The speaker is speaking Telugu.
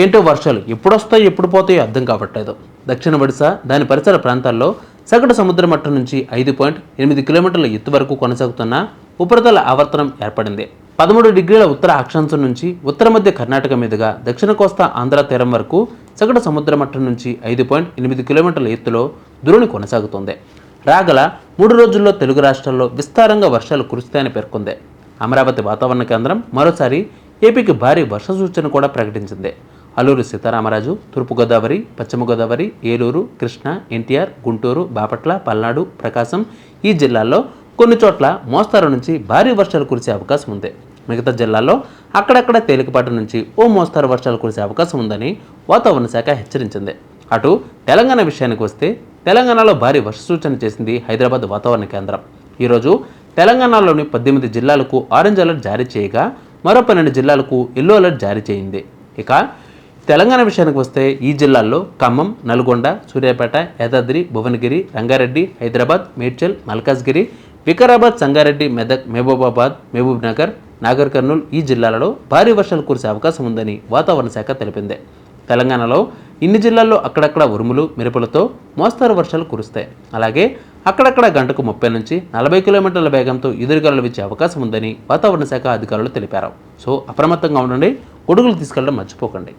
ఏంటో వర్షాలు ఎప్పుడు వస్తాయో ఎప్పుడు పోతాయో అర్థం కావట్లేదు. దక్షిణ ఒడిశా దాని పరిసర ప్రాంతాల్లో సగటు సముద్ర మట్టం నుంచి ఐదు పాయింట్ ఎనిమిది కిలోమీటర్ల ఎత్తు వరకు కొనసాగుతున్న ఉపరితల ఆవర్తనం ఏర్పడింది. పదమూడు డిగ్రీల ఉత్తర అక్షాంశం నుంచి ఉత్తర మధ్య కర్ణాటక మీదుగా దక్షిణ కోస్తా ఆంధ్ర తీరం వరకు సగటు సముద్ర మట్టం నుంచి ఐదు పాయింట్ ఎనిమిది కిలోమీటర్ల ఎత్తులో ద్రోణి కొనసాగుతోంది. రాగల మూడు రోజుల్లో తెలుగు రాష్ట్రాల్లో విస్తారంగా వర్షాలు కురుస్తాయని పేర్కొంది. అమరావతి వాతావరణ కేంద్రం మరోసారి ఏపీకి భారీ వర్ష సూచన కూడా ప్రకటించింది. అల్లూరు సీతారామరాజు తూర్పుగోదావరి పశ్చిమ గోదావరి ఏలూరు కృష్ణా ఎన్టీఆర్ గుంటూరు బాపట్ల పల్నాడు ప్రకాశం ఈ జిల్లాల్లో కొన్ని చోట్ల మోస్తారు నుంచి భారీ వర్షాలు కురిసే అవకాశం ఉంది. మిగతా జిల్లాల్లో అక్కడక్కడ తేలికపాటి నుంచి ఓ మోస్తారు వర్షాలు కురిసే అవకాశం ఉందని వాతావరణ శాఖ హెచ్చరించింది. అటు తెలంగాణ విషయానికి వస్తే తెలంగాణలో భారీ వర్ష సూచన చేసింది హైదరాబాద్ వాతావరణ కేంద్రం. ఈరోజు తెలంగాణలోని పద్దెనిమిది జిల్లాలకు ఆరెంజ్ అలర్ట్ జారీ చేయగా మరో పన్నెండు జిల్లాలకు ఎల్లో అలర్ట్ జారీ చేయింది. ఇక తెలంగాణ విషయానికి వస్తే ఈ జిల్లాల్లో ఖమ్మం నల్గొండ సూర్యాపేట యాదాద్రి భువనగిరి రంగారెడ్డి హైదరాబాద్ మేడ్చల్ మల్కాజ్గిరి వికారాబాద్ సంగారెడ్డి మెదక్ మహబూబాబాద్ మహబూబ్ నగర్ నాగర్ కర్నూల్ ఈ జిల్లాలలో భారీ వర్షాలు కురిసే అవకాశం ఉందని వాతావరణ శాఖ తెలిపింది. తెలంగాణలో ఇన్ని జిల్లాల్లో అక్కడక్కడ ఉరుములు మెరుపులతో మోస్తారు వర్షాలు కురుస్తాయి. అలాగే అక్కడక్కడ గంటకు ముప్పై నుంచి నలభై కిలోమీటర్ల వేగంతో ఎదురుగాలు వచ్చే అవకాశం ఉందని వాతావరణ శాఖ అధికారులు తెలిపారు. సో అప్రమత్తంగా ఉండండి గొడుగులు తీసుకెళ్ళడం మర్చిపోకండి.